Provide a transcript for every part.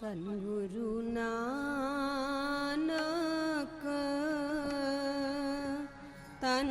ਧੰਨ ਗੁਰੂ ਨਾਨਕ ਤਨ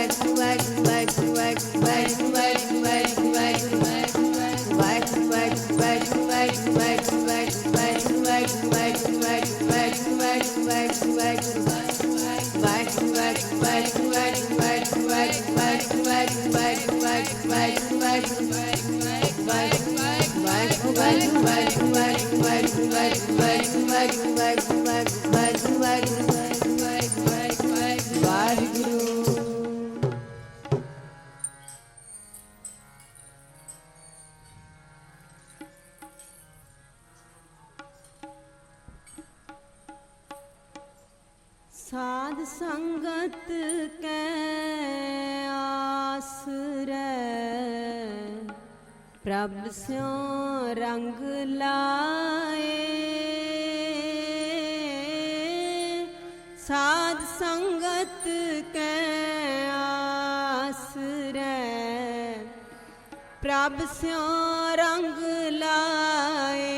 Bye. ਸਾਧ ਸੰਗਤ ਕੈ ਆਸਰੈ ਪ੍ਰਭ ਸਿਉ ਪ੍ਰਭ ਸਿਉ ਰੰਗ ਲਾਏ।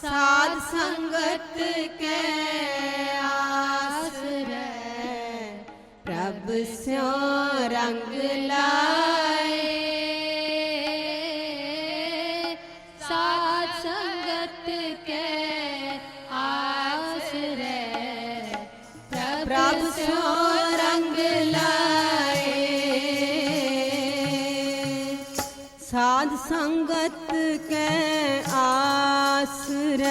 ਸਾਧ ਸੰਗਤ ਸਾਧ ਸੰਗਤ ਕੈ ਆਸਰੈ,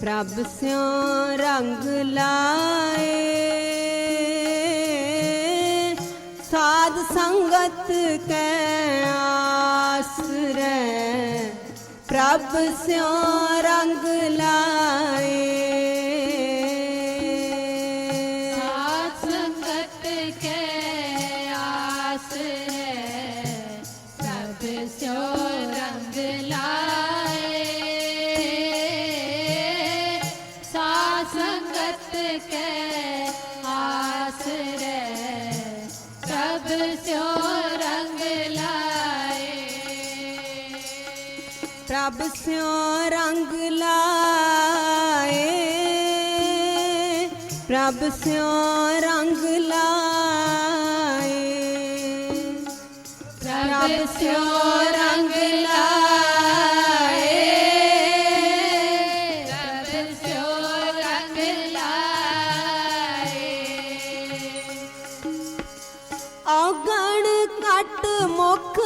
ਪ੍ਰਭ ਸਿਉ ਰੰਗ ਲਾਏ। ਸਾਧ ਸੰਗਤ ਕੈ ਆਸਰੈ, ਪ੍ਰਭ ਸਿਉ ਰੰਗ ਲਾਏ। ਸੰਗਤ ਕੈ ਆਸਰੇ ਸਭ ਸਿਓ ਰੰਗ ਲਾਏ। ਪ੍ਰਭ ਸਿਓ ਰੰਗ ਲਾਏ ਪ੍ਰਭ ਸਿਓ ਰੰਗ লক্ষ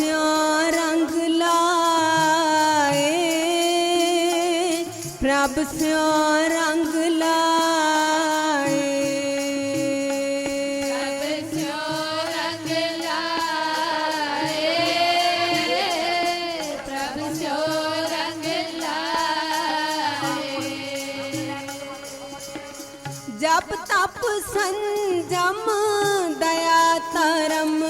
ਰੰਗ ਲਾਏ। ਪ੍ਰਭ ਸਿਉ ਰੰਗ ਲਾਏ। ਜਪ ਤਪ ਸੰਜਮ ਦਇਆ ਤਰਮ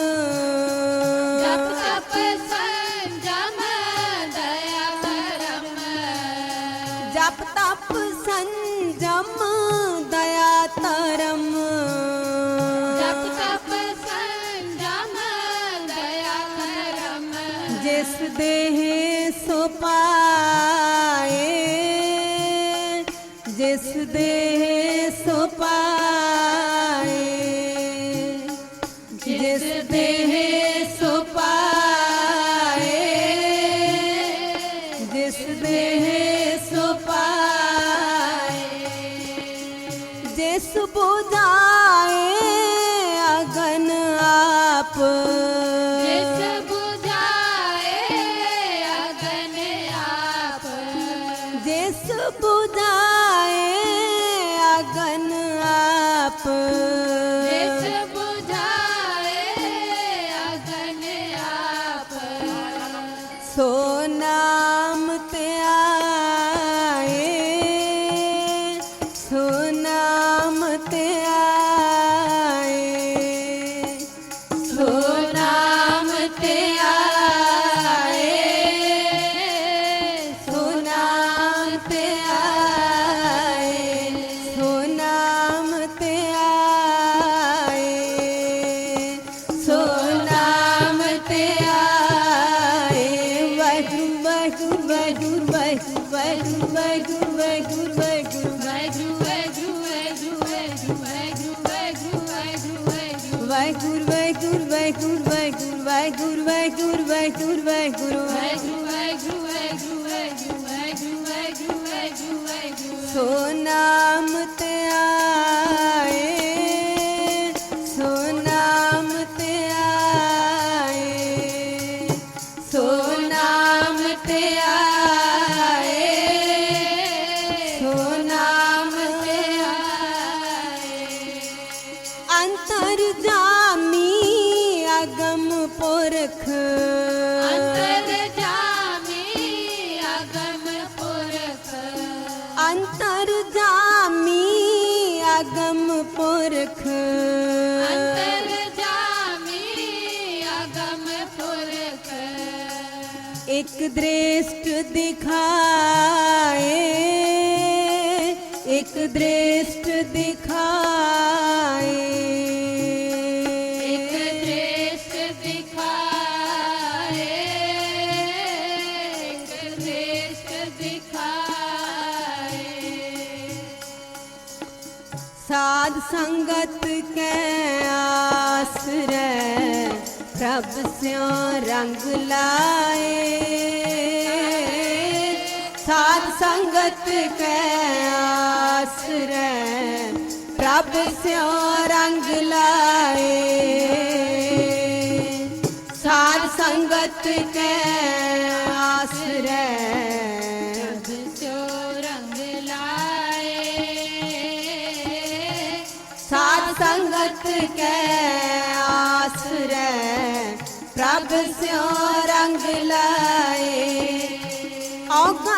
ਵਾਹਿਗੁਰੂ ਵਾਹਿਗੁਰੂ ਵਾਹਿਗੁਰੂ ਵਾਹਿਗੁਰੂ ਵਾਹਿਗੁਰੂ ਵਾਹਿਗੁਰੂ ਵਾਹਿਗੁਰੂ ਵਾਹਿਗੁਰੂ ਸੋ ਨਾਮ ਤੇ ਆਏ ਅੰਤਰ ਜਾਮੀ ਅਗਮ ਪੁਰਖ। ਇੱਕ ਦ੍ਰਿਸ਼ਟ ਦਿਖਾਏ ਇੱਕ ਦ੍ਰਿਸ਼ਟ ਸੰਗਤ ਕੈ ਆਸਰੈ ਪ੍ਰਭ ਸਿਉ ਰੰਗ ਲਾਏ। ਸਾਧ ਸੰਗਤ ਕੈ ਆਸਰੈ ਪ੍ਰਭ ਸਿਉ ਰੰਗ ਲਾਏ। ਸਾਧ ਸੰਗਤ ਕੈ ਸੰਗਤ ਕੈ ਆਸਰੈ ਪ੍ਰਭ ਸਿਉ ਰੰਗ ਲਾਏ। ਔਗਣ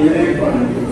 Amém.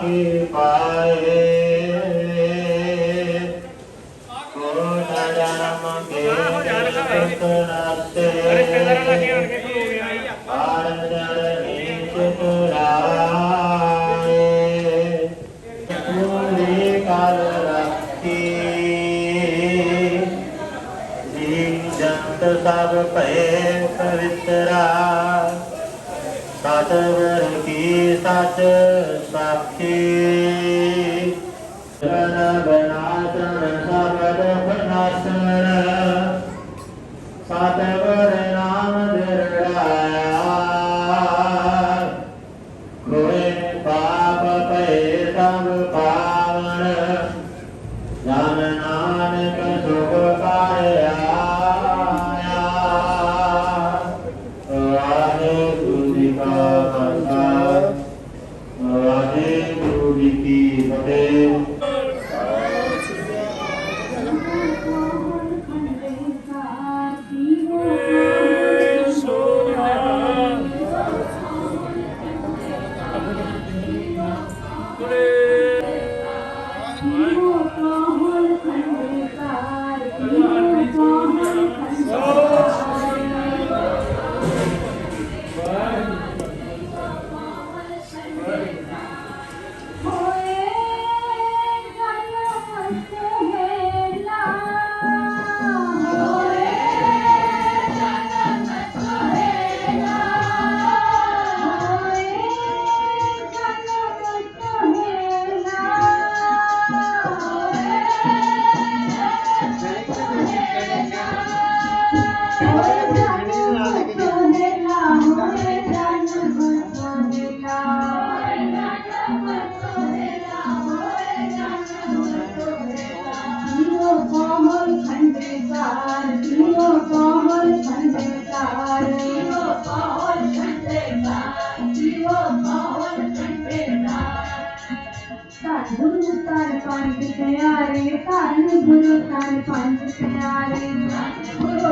ਰਾਖੀ ਪਾਏ। ਕੋ ਨਾ ਜਨਮ ਕੇ ਤਨਾਤੇ ਆਰ ਜਨ ਨੀਚ ਪੁਰਾਏ ਤੂੰ ਕਾਲ ਰਾਖੀ। ਜੀ ਜੰਤ ਸਭ ਭਏ ਪਵਿੱਤਰਾ। सातवर की सात साक्षी